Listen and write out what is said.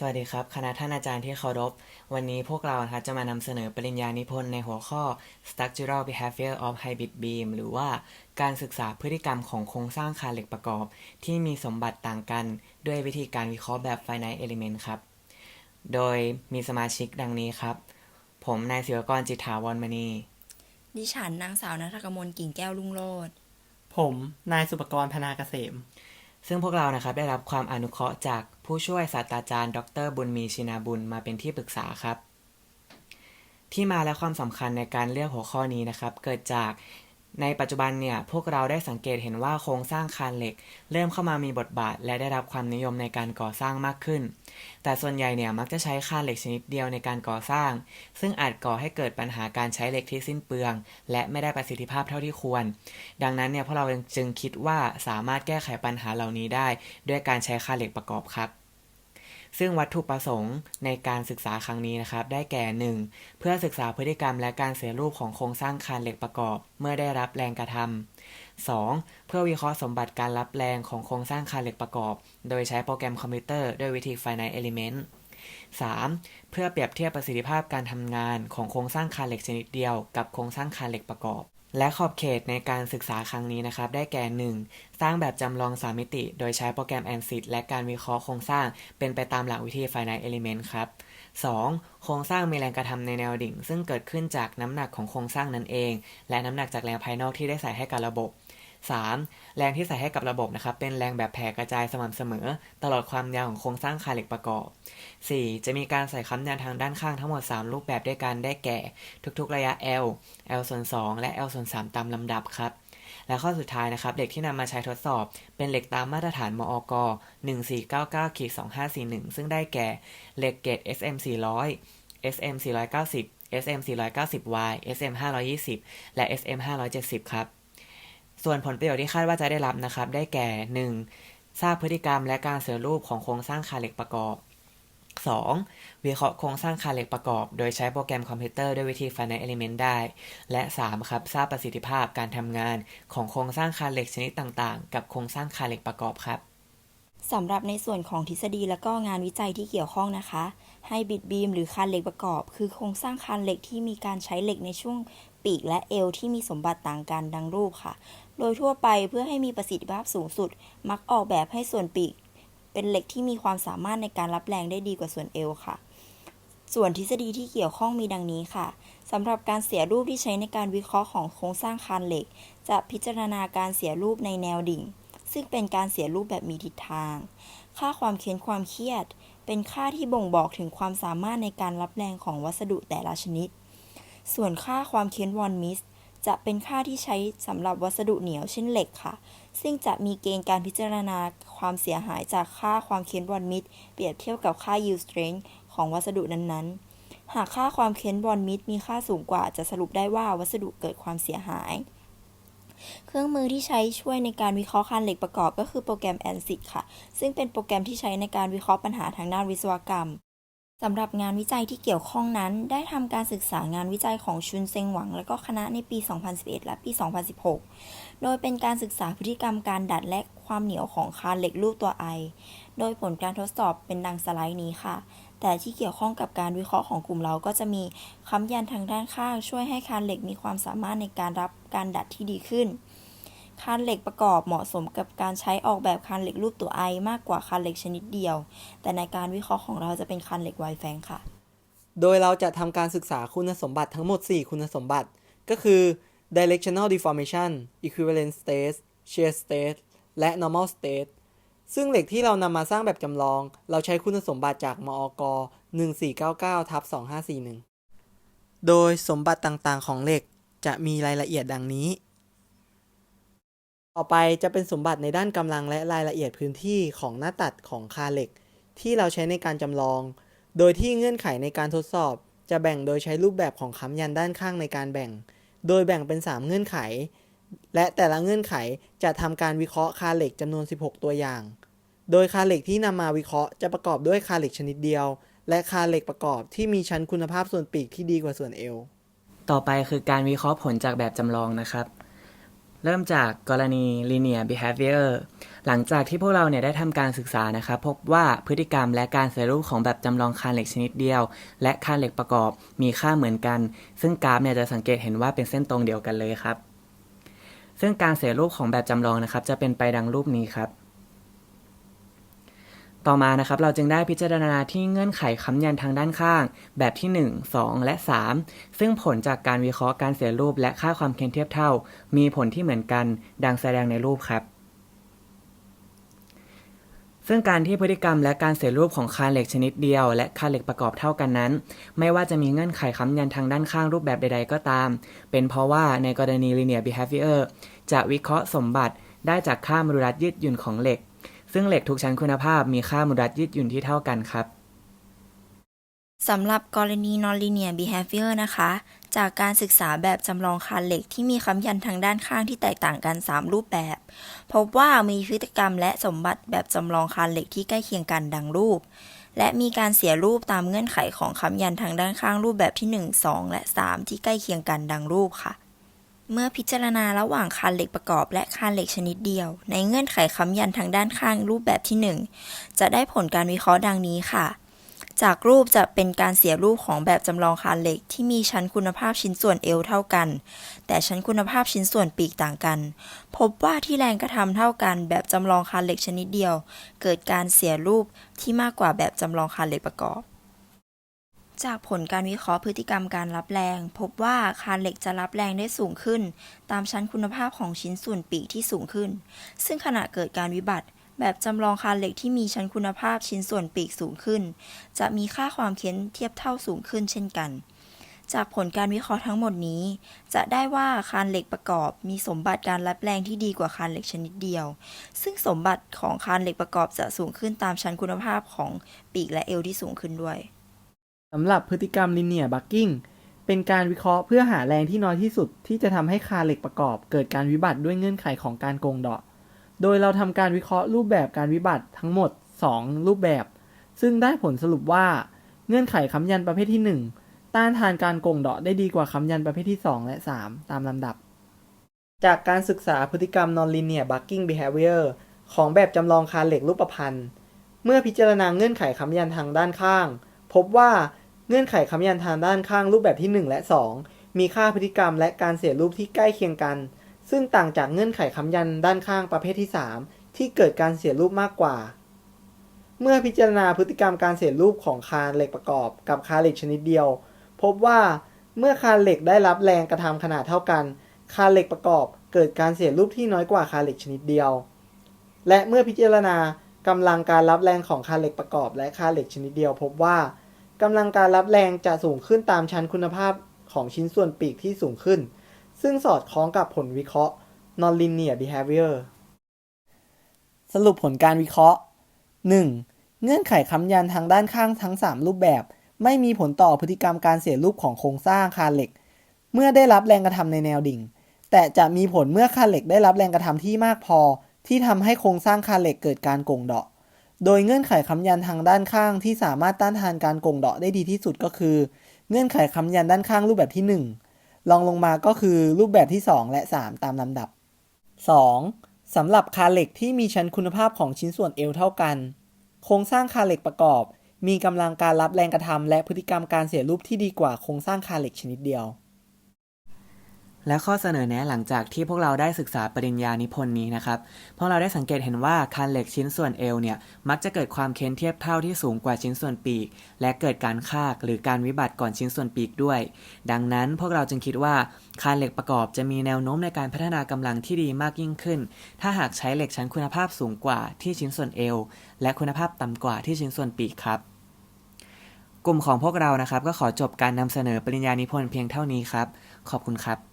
สวัสดีครับ คณะท่านอาจารย์ที่เคารพ วันนี้พวกเรานะครับจะมานำเสนอปริญญานิพนธ์ในหัวข้อ Structural Behavior of Hybrid Beam หรือว่าการศึกษาพฤติกรรมของโครงสร้างคานเหล็กประกอบ ที่มีสมบัติต่างกัน ด้วยวิธีการวิเคราะห์แบบ Finite Element ครับ โดยมีสมาชิกดังนี้ครับ ผมนายศิวกรจิตถาวรมณี ดิฉันนางสาวนัทกมลกิ่งแก้วลุงโลดผมนายสุปกรพนาเกษม ซึ่งพวกเรานะครับได้รับความอนุเคราะห์จากผู้ช่วยศาสตราจารย์ ดร บุญมีชินาบุญมาเป็นที่ปรึกษาครับ ที่มาและความสำคัญในการเลือกหัวข้อนี้นะครับ เกิดจาก ในปัจจุบันเนี่ยพวกเราได้สังเกตเห็นว่าโครงสร้างคานเหล็ก เริ่มเข้ามามีบทบาท และได้รับความนิยมในการก่อสร้างมากขึ้น แต่ส่วนใหญ่เนี่ยมักจะใช้คานเหล็กชนิดเดียวในการก่อสร้าง ซึ่งอาจก่อให้เกิดปัญหาการใช้เหล็กที่สิ้นเปลือง และไม่ได้ประสิทธิภาพเท่าที่ควร ดังนั้นเนี่ยพวกเราจึงคิดว่าสามารถแก้ไขปัญหาเหล่านี้ได้ ด้วยการใช้คานเหล็กประกอบครับ ซึ่งวัตถุประสงค์ในการศึกษาครั้งนี้นะครับ ได้แก่ 1. เพื่อศึกษาพฤติกรรมและการเสียรูปของโครงสร้างคานเหล็กประกอบ เมื่อได้รับแรงกระทำ 2. เพื่อวิเคราะห์สมบัติการรับแรงของโครงสร้างคานเหล็กประกอบ โดยใช้โปรแกรมคอมพิวเตอร์ด้วยวิธี Finite Element 3. เพื่อเปรียบเทียบประสิทธิภาพการทำงานของโครงสร้างคานเหล็กชนิดเดียวกับโครงสร้างคานเหล็กประกอบ และขอบเขตในการศึกษาครั้งนี้นะครับ ได้แก่ 1. สร้างแบบจำลอง3มิติ โดยใช้โปรแกรม ANSYS และการวิเคราะห์โครงสร้าง เป็นไปตามหลักวิธี Finite Element ครับ 2. โครงสร้างมีแรงกระทำในแนวดิ่ง ซึ่งเกิดขึ้นจากน้ำหนักของโครงสร้างนั้นเอง และน้ำหนักจากแรงภายนอกที่ได้ใส่ให้กับระบบ 3. แรงที่ใส่ให้กับระบบนะครับ เป็นแรงแบบแผ่กระจายสม่ำเสมอ ตลอดความยาวของโครงสร้างคาเหล็กประกอบ 4. จะมีการใส่ค้ำยันทางด้านข้างทั้งหมด 3 รูปแบบด้วยกันได้แก่ ทุกๆระยะ L L ส่วน2และ L ส่วน3ตามลำดับครับ และข้อสุดท้ายนะครับเหล็กที่นำมาใช้ทดสอบ เป็นเหล็กตามมาตรฐานมอก1499-2541 ซึ่งได้แก่เหล็กเกรด SM 400 SM 490 SM 490Y SM 520 และ SM 570 ครับ ส่วนผลประโยชน์ที่คาดว่าจะได้รับนะครับ ได้แก่ 1. ทราบพฤติกรรมและการเสือรูปของโครงสร้างคาเหล็กประกอบ 2. วิเคราะห์โครงสร้างคาเหล็กประกอบ โดยใช้โปรแกรมคอมพิวเตอร์ด้วยวิธี Finite Element ได้ และ 3. ครับ ทราบประสิทธิภาพการทำงานของโครงสร้างคาเหล็กชนิดต่างๆ กับโครงสร้างคาเหล็กประกอบครับ สำหรับในส่วนของทฤษฎีและก็งานวิจัยที่เกี่ยวข้องนะคะไฮบริดบีมหรือคานเหล็กประกอบ คือโครงสร้างคานเหล็กที่มีการใช้เหล็กในช่วงปีกและเอวที่มีสมบัติต่างกันดังรูปค่ะ โดยทั่วไปเพื่อให้มีประสิทธิภาพสูงสุด มักออกแบบให้ส่วนปีก เป็นเหล็กที่มีความสามารถในการรับแรงได้ดีกว่าส่วนเอวค่ะ ส่วนทฤษฎีที่เกี่ยวข้องมีดังนี้ค่ะสำหรับการเสียรูปที่ใช้ในการวิเคราะห์ของโครงสร้างคานเหล็ก จะพิจารณาการเสียรูปในแนวดิ่ง ซึ่งเป็นการเสียรูปแบบมีทิศทาง ค่าความเค้นความเครียด เป็นค่าที่บ่งบอกถึงความสามารถในการรับแรงของวัสดุแต่ละชนิด ส่วนค่าความเค้นวอนมิสจะเป็นค่าที่ใช้สำหรับวัสดุเหนียวเช่นเหล็กค่ะ ซึ่งจะมีเกณฑ์การพิจารณาความเสียหายจากค่าความเค้นวอนมิสเปรียบเทียบกับค่า yield strength ของวัสดุนั้นๆ หากค่าความเค้นวอนมิสมีค่าสูงกว่าจะสรุปได้ว่าวัสดุเกิดความเสียหาย เครื่องมือที่ใช้ช่วยในการวิเคราะห์คานเหล็กประกอบก็คือโปรแกรม ANSYS ค่ะ ซึ่งเป็นโปรแกรมที่ใช้ในการวิเคราะห์ปัญหาทางด้านวิศวกรรมสำหรับงานวิจัยที่เกี่ยวข้องนั้น ได้ทำการศึกษางานวิจัยของชุนเซงหวัง และก็คณะในปี 2011 และปี 2016 โดยเป็นการศึกษาพฤติกรรมการดัดและความเหนียวของคานเหล็กรูปตัวไอ โดยผลการทดสอบเป็นดังสไลด์นี้ค่ะ แต่ที่เกี่ยวข้องกับการวิเคราะห์ของกลุ่มเราก็จะมีคำยันทางด้านข้าง ช่วยให้คานเหล็กมีความสามารถในการรับการดัดที่ดีขึ้น คานเหล็กประกอบเหมาะสมกับการใช้ออกแบบคานเหล็กรูปตัวไอมากกว่าคานเหล็กชนิดเดียว แต่ในการวิเคราะห์ของเราจะเป็นคานเหล็กไวแฟงค่ะ โดยเราจะทำการศึกษาคุณสมบัติทั้งหมด 4 คุณสมบัติ ก็คือ directional deformation equivalent state shear state และ normal state ซึ่งเหล็กที่เรานำมาสร้างแบบจำลอง เราใช้คุณสมบัติจากมอก1499ทับ2541 โดยสมบัติต่างๆของเหล็กจะมีรายละเอียดดังนี้ ต่อไปจะเป็นสมบัติในด้านกำลังและรายละเอียดพื้นที่ของหน้าตัดของคาเหล็ก ที่เราใช้ในการจำลอง โดยที่เงื่อนไขในการทดสอบ จะแบ่งโดยใช้รูปแบบของค้ำยันด้านข้างในการแบ่ง โดยแบ่งเป็น 3 เงื่อนไข และแต่ละเงื่อนไขจะทำการวิเคราะห์คาเหล็กจำนวน 16 ตัวอย่าง โดยคาเหล็กที่นำมาวิเคราะห์จะประกอบด้วยคาเหล็กชนิดเดียว และคาเหล็กประกอบที่มีชั้นคุณภาพส่วนปีกที่ดีกว่าส่วนเอว ต่อไปคือการวิเคราะห์ผลจากแบบจำลองนะครับ เริ่มจากกรณี linear behavior หลังจากที่พวกเราเนี่ยได้ทำการศึกษานะครับพบว่าพฤติกรรมและการเสียรูปของแบบจำลองคานเหล็กชนิดเดียว และคานเหล็กประกอบมีค่าเหมือนกัน ซึ่งกราฟเนี่ยจะสังเกตเห็นว่าเป็นเส้นตรงเดียวกันเลยครับ ซึ่งการเสียรูปของแบบจำลองนะครับ จะเป็นไปดังรูปนี้ครับ ต่อมานะครับเราจึงได้พิจารณาที่เงื่อนไขค้ำยันทางด้านข้าง แบบที่ 1 2 และ 3 ซึ่งผลจากการวิเคราะห์การเสียรูปและค่าความเคียงเทียบเท่า มีผลที่เหมือนกันดังแสดงในรูปครับ ซึ่งการที่พฤติกรรมและการเสียรูปของคานเหล็กชนิดเดียว และคานเหล็กประกอบเท่ากันนั้น ไม่ว่าจะมีเงื่อนไขค้ำยันทางด้านข้างรูปแบบใด ๆ ก็ตาม เป็นเพราะว่าในกรณี linear behavior จะวิเคราะห์สมบัติได้จากค่ามรุรัตยืดหยุ่นของเหล็ก ซึ่งเหล็กทุกชั้นคุณภาพมีค่ามรุรัตยืดหยุ่นที่เท่ากันครับสำหรับกรณี nonlinear behavior นะคะ จากการศึกษาแบบจำลองคานเหล็กที่มีคำยันทางด้านข้างที่แตกต่างกัน 3 รูปแบบ พบว่ามีพฤติกรรมและสมบัติแบบจำลองคานเหล็กที่ใกล้เคียงกันดังรูป และมีการเสียรูปตามเงื่อนไขของคำยันทางด้านข้างรูปแบบที่ 1 2 และ 3 ที่ใกล้เคียงกันดังรูปค่ะเมื่อพิจารณาระหว่างคานเหล็กประกอบและคานเหล็กชนิดเดียว ในเงื่อนไขค้ำยันทางด้านข้างรูปแบบที่ 1 จะได้ผลการวิเคราะห์ดังนี้ค่ะ จากรูปจะเป็นการเสียรูปของแบบจำลองคานเหล็กที่มีชั้นคุณภาพชิ้นส่วนเอวเท่ากัน แต่ชั้นคุณภาพชิ้นส่วนปีกต่างกัน พบว่าที่แรงกระทำเท่ากันแบบจำลองคานเหล็กชนิดเดียว เกิดการเสียรูปที่มากกว่าแบบจำลองคานเหล็กประกอบ จากผลการวิเคราะห์พฤติกรรมการรับแรง พบว่าคานเหล็กจะรับแรงได้สูงขึ้น ตามชั้นคุณภาพของชิ้นส่วนปีกที่สูงขึ้น ซึ่งขณะเกิดการวิบัติ แบบจำลองคานเหล็กที่มีชั้นคุณภาพชิ้นส่วนปีกสูงขึ้น จะมีค่าความเค้นเทียบเท่าสูงขึ้นเช่นกัน จากผลการวิเคราะห์ทั้งหมดนี้ จะได้ว่าคานเหล็กประกอบ มีสมบัติการรับแรงที่ดีกว่าคานเหล็กชนิดเดียว ซึ่งสมบัติของคานเหล็กประกอบจะสูงขึ้นตามชั้นคุณภาพของปีกและเอวที่สูงขึ้นด้วยสำหรับพฤติกรรม linear bucking เป็นการวิเคราะห์เพื่อหาแรงที่น้อยที่สุดที่จะทำให้คานเหล็กประกอบ เกิดการวิบัติด้วยเงื่อนไขของการโกงเดาะ โดยเราทำการวิเคราะห์รูปแบบการวิบัติทั้งหมด 2 รูปแบบ ซึ่งได้ผลสรุปว่า เงื่อนไขค้ำยันประเภทที่ 1 ต้านทานการโกงเดาะได้ดีกว่าค้ำยันประเภทที่ 2 และ 3 ตามลำดับ จากการศึกษาพฤติกรรม nonlinear bucking behavior ของแบบจำลองคานเหล็กรูปพรรณเมื่อพิจารณาเงื่อนไขค้ำยันทางด้านข้าง พบว่าเงื่อนไขค้ำยันทางด้านข้างรูปแบบที่ 1 และ 2 มีค่าพฤติกรรมและการเสียรูปที่ใกล้เคียงกัน ซึ่งต่างจากเงื่อนไขค้ำยันด้านข้างประเภทที่ 3 ที่เกิดการเสียรูปมากกว่า เมื่อพิจารณาพฤติกรรมการเสียรูปของคานเหล็กประกอบกับคานเหล็กชนิดเดียว พบว่าเมื่อคานเหล็กได้รับแรงกระทำขนาดเท่ากัน คานเหล็กประกอบเกิดการเสียรูปที่น้อยกว่าคานเหล็กชนิดเดียว และเมื่อพิจารณากำลังการรับแรงของคานเหล็กประกอบ และคานเหล็กชนิดเดียว พบว่ากำลังการรับแรงจะสูงขึ้นตามชั้นคุณภาพของชิ้นส่วนปีกที่สูงขึ้น ซึ่งสอดคล้องกับผลวิเคราะห์ nonlinear behavior สรุปผลการวิเคราะห์ 1. เงื่อนไขค้ำยันทางด้านข้างทั้ง 3 รูปแบบ ไม่มีผลต่อพฤติกรรมการเสียรูปของโครงสร้างคานเหล็ก เมื่อได้รับแรงกระทำในแนวดิ่ง แต่จะมีผลเมื่อคานเหล็กได้รับแรงกระทำที่มากพอ ที่ทำให้โครงสร้างคานเหล็กเกิดการโก่งเดาะ โดยเงื่อนไขค้ำยันทางด้านข้างที่สามารถต้านทานการโก่งเดาะได้ดีที่สุดก็คือ เงื่อนไขค้ำยันด้านข้างรูปแบบที่ 1 ลองลงมาก็คือรูปแบบที่ 2 และ 3 ตามลำดับ 2. สำหรับคาเหล็กที่มีชั้นคุณภาพของชิ้นส่วนเอวเท่ากัน โครงสร้างคาเหล็กประกอบ มีกำลังการรับแรงกระทำและพฤติกรรมการเสียรูปที่ดีกว่าโครงสร้างคาเหล็กชนิดเดียว และข้อเสนอแนะหลังจากที่พวกเราได้ศึกษาปริญญานิพนธ์นี้นะครับพวกเราได้สังเกตเห็นว่าคานเหล็กชิ้นส่วนเอวเนี่ยมักจะเกิดความเค้นเทียบเท่าที่สูงกว่าชิ้นส่วนปีก และเกิดการคากหรือการวิบัติก่อนชิ้นส่วนปีกด้วย ดังนั้นพวกเราจึงคิดว่าคานเหล็กประกอบจะมีแนวโน้มในการพัฒนากำลังที่ดีมากยิ่งขึ้น ถ้าหากใช้เหล็กชั้นคุณภาพสูงกว่าที่ชิ้นส่วนเอวและคุณภาพต่ำกว่าที่ชิ้นส่วนปีกครับกลุ่มของพวกเรานะครับก็ขอจบการนำเสนอปริญญานิพนธ์เพียงเท่านี้ครับ ขอบคุณครับ